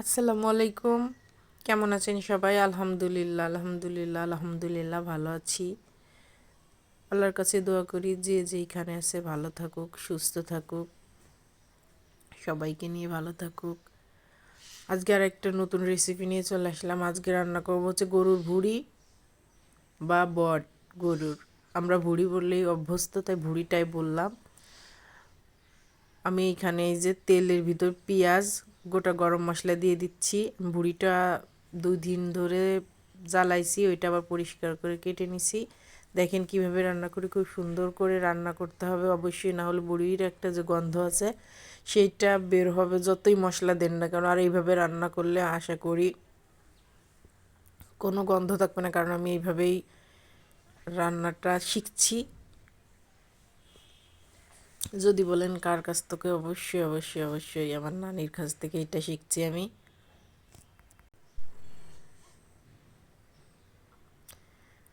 আসসালামু আলাইকুম। কেমন আছেন সবাই? আলহামদুলিল্লাহ আলহামদুলিল্লাহ আলহামদুলিল্লাহ ভালো আছি। আল্লাহর কাছে দোয়া করি, যে যেইখানে আছে ভালো থাকুক, সুস্থ থাকুক, সবাইকে নিয়ে ভালো থাকুক। আজকে আর একটা নতুন রেসিপি নিয়ে চলে আসলাম। আজকে রান্না করব হচ্ছে গরুর ভুড়ি বা বট গরুর। আমরা ভুড়ি বললেই অভ্যস্ত, তাই ভুড়িটাই বললাম। আমি এখানে এই যে তেলের ভিতর পেঁয়াজ গোটা গরম মশলা দিয়ে দিচ্ছি। বুড়িটা দুই দিন ধরে জ্বালাইছি, ওইটা আবার পরিষ্কার করে কেটে নিছি। দেখেন কীভাবে রান্না করি, খুব সুন্দর করে রান্না করতে হবে। অবশ্যই না হলে বুড়ির একটা যে গন্ধ আছে, সেইটা বের হবে যতই মশলা দেন না কারণ আর এইভাবে রান্না করলে আশা করি কোনো গন্ধ থাকবে না, কারণ আমি এইভাবেই রান্নাটা শিখছি। যদি বলেন কার কাছ থেকে, অবশ্যই অবশ্যই অবশ্যই আমার নানির কাছ থেকে এটা শিখছি আমি।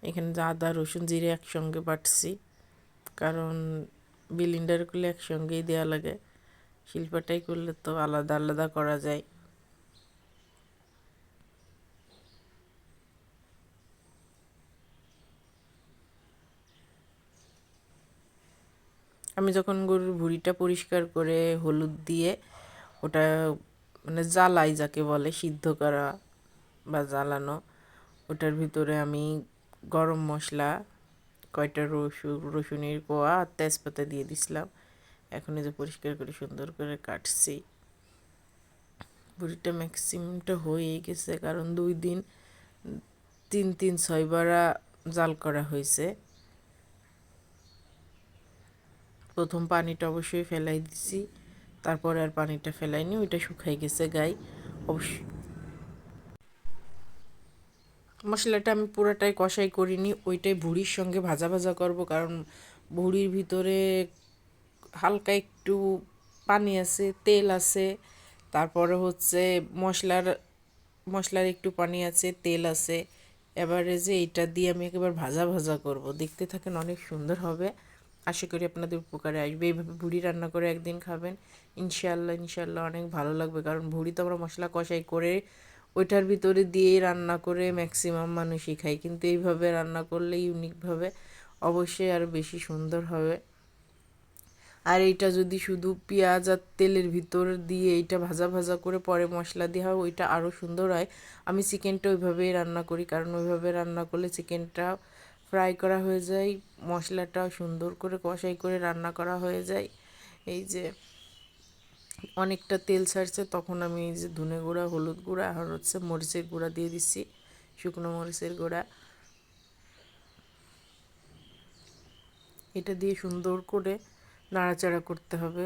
এখানে আদা, রসুন, জিরে একসঙ্গে বাটছি, কারণ বিলিন্ডারগুলো একসঙ্গেই দেওয়া লাগে। শিল্পটাই করলে তো আলাদা আলাদা করা যায়। আমি যখন গরুর ভুঁড়িটা পরিষ্কার করে হলুদ দিয়ে ওটা মানে জ্বালাই যাকে বলে সিদ্ধ করা বা জ্বালানো, ওটার ভিতরে আমি গরম মশলা, কয়টা রসুন রসুনের কোয়া আর তেজপাতা দিয়ে দিছিলাম। এখন এই যে পরিষ্কার করে সুন্দর করে কাটছি। ভুড়িটা ম্যাক্সিমামটা হয়েই গেছে কারণ দুই দিন, তিন তিন, ছয়বারা জাল করা হয়েছে। প্রথম পানিটা অবশ্যই ফেলাই দিছি। তারপরে আর পানিটা ফেলাইনি, ওইটা শুকাই গেছে গায়ে। অবশ্যই মশলাটা আমি পুরোটাই কষাই করিনি, ওইটাই ভুড়ির সঙ্গে ভাজা ভাজা করব কারণ ভুড়ির ভিতরে হালকা একটু পানি আছে, তেল আছে। তারপরে হচ্ছে মশলার মশলার একটু পানি আছে, তেল আছে। এবারে যে এটা দিয়ে আমি একেবারে ভাজা ভাজা করব। দেখতে থাকেন অনেক সুন্দর হবে। আশা করি আপনাদের উপকারে আসবে। এইভাবে ভুড়ি রান্না করে একদিন খাবেন ইনশাল্লাহ ইনশাল্লাহ অনেক ভালো লাগবে। কারণ ভুড়ি তো আমরা মশলা কষাই করে ওইটার ভিতরে দিয়েই রান্না করে ম্যাক্সিমাম মানুষই খাই কিন্তু এইভাবে রান্না করলে ইউনিকভাবে অবশ্যই আরও বেশি সুন্দর হবে। আর এইটা যদি শুধু পেঁয়াজ আর তেলের ভিতর দিয়ে এইটা ভাজা ভাজা করে পরে মশলা দেওয়া হয়, ওইটা আরও সুন্দর হয়। আমি চিকেনটা ওইভাবেই রান্না করি। কারণ ওইভাবে রান্না করলে চিকেনটা ফ্রাই করা হয়ে যায়, মশলাটা সুন্দর করে কষাই করে রান্না করা হয়ে যায়। এই যে অনেকটা তেল ছাড়ছে, তখন আমি এই যে ধনে গুঁড়া, হলুদ গুঁড়া, আর হচ্ছে মরিচের গুঁড়া দিয়ে দিচ্ছি, শুকনো মরিচের গুঁড়া। এটা দিয়ে সুন্দর করে নাড়াচাড়া করতে হবে,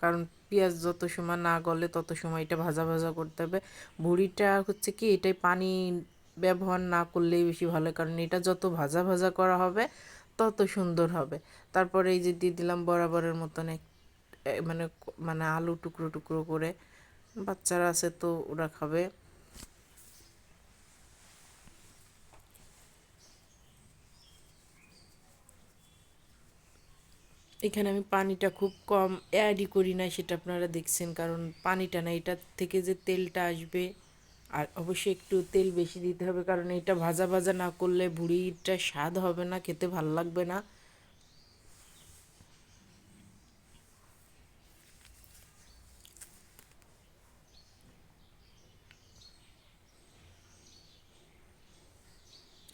কারণ পেঁয়াজ যত সময় না গলে তত সময় এটা ভাজা ভাজা করতে হবে। ভুড়িটা হচ্ছে কি, এটাই পানি ব্যবহার না করলেই বেশি ভালো, কারণ এটা যত ভাজা ভাজা করা হবে, তত সুন্দর হবে। তারপরে এই যে দিয়ে দিলাম বরাবরের মতন এক মানে মানে আলু টুকরো টুকরো করে, বাচ্চারা আছে তো ওরা খাবে। এখানে আমি পানিটা খুব কম অ্যাডই করি না সেটা আপনারা দেখছেন, কারণ পানিটা না এটা থেকে যে তেলটা আসবে আর অবশ্যই একটু তেল বেশি দিতে হবে, কারণ এটা ভাজা ভাজা না করলে ভুড়িটা স্বাদ হবে না, খেতে ভালো লাগবে না।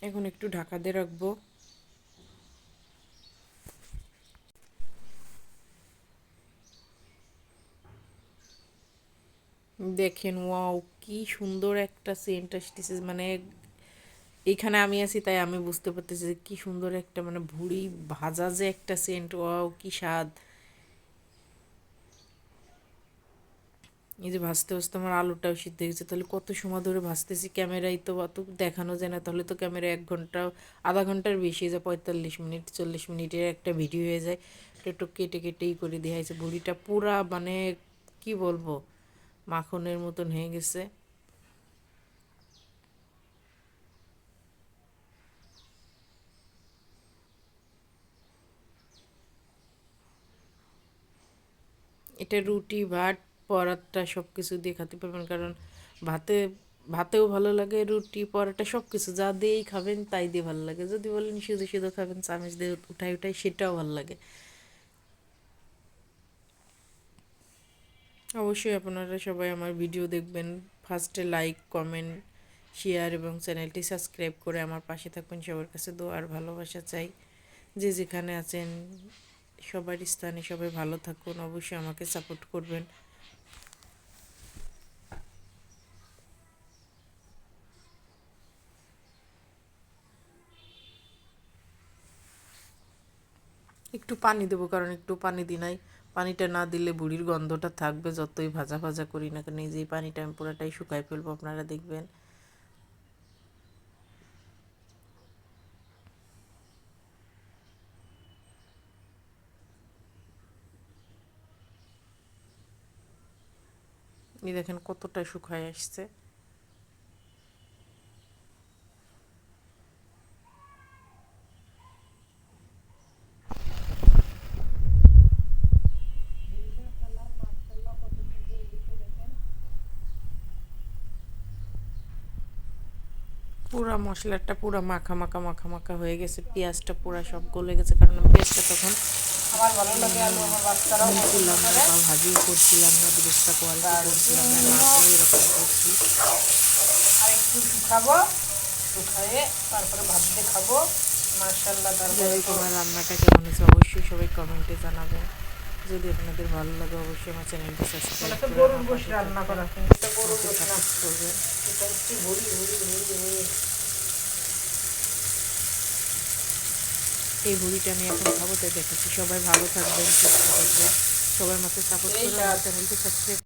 এখন একটু ঢাকা দিয়ে রাখব। দেখেন, ওয়াও কি সুন্দর একটা সেন্ট আসতেছে মানে এইখানে আমি আছি তাই আমি বুঝতে পারতেছি যে কি সুন্দর একটা মানে ভুড়ি ভাজা যে একটা সেন্ট ওয়াও কি স্বাদ। এই যে ভাজতে ভাজতে আমার আলুটাও সিদ্ধ হয়েছে তাহলে কত সময় ধরে ভাজতেছি ক্যামেরায় তো অত দেখানো যায় না, তাহলে তো ক্যামেরা এক ঘণ্টা, আধা ঘণ্টার বেশি যায় পঁয়তাল্লিশ মিনিট, চল্লিশ মিনিটের একটা ভিডিও হয়ে যায়। একটু কেটে কেটেই করে দেওয়া হয়েছে ভুড়িটা পুরা মানে কি বলব? মাখনের মতন হয়ে গেছে। এটা রুটি, ভাত, পরাতটা সব কিছু দিয়ে খেতে পারবেন, কারণ ভাতে, ভাতেও ভালো লাগে, রুটি, পরোটা সব কিছু যা দিয়েই খাবেন তাই দিয়ে ভালো লাগে। যদি বলেন শুধু শুধু খাবেন, চামচ দিয়ে উঠাই উঠাই সেটাও ভালো লাগে। অবশ্যই আপনারা সবাই আমার ভিডিও দেখবেন। ফার্স্টে লাইক কমেন্ট শেয়ার এবং চ্যানেলটি সাবস্ক্রাইব করে আমার পাশে থাকবেন সবার কাছে দোয়ার ভালোবাসা চাই। যে যেখানে আছেন, সবার স্থানে সবাই ভালো থাকুন। অবশ্যই আমাকে সাপোর্ট করবেন। একটু পানি দেবো, কারণ একটু পানি দিই নাই পানিটা না দিলে বুড়ির গন্ধটা থাকবে, যতই ভাজা ভাজা করি না কেন, এই যে পানিটা আমি পুরোটাই শুকাই ফেলব, আপনারা দেখবেন। এই দেখেন কতটা শুকায় আসছে। পুরা মশলাটা পুরো মাখা মাখা মাখা মাখা হয়ে গেছে পেঁয়াজটা পুরো সব গলে গেছে কারণ আমি পেঁয়াজটা তখন আমার ভালো লাগে আলু আমার বাচ্চারাও করছিলাম না করছিলাম না বেরেস্তা কোয়ালিটি করছিলাম এরকম করছি। আর একটু শুকাবো শুকায়ে তারপরে খাব। মার্শাল্লাহ তারপরে আমার রান্নাটা কেমন হয়েছে অবশ্যই সবাই কমেন্টে জানাবেন যদি আপনাদের ভালো লাগে অবশ্যই আমার চ্যানেলটা সাবস্ক্রাইব গরুর গোশ রান্না করা। গরুর গোশ। না করবে এই ভুড়িটা আমি এখন খাব দেখেছি। সবাই ভালো থাকবেন, সুস্থ থাকবেন। সবার মতো সাপোর্ট করবেন চ্যানেলটি সাবস্ক্রাইব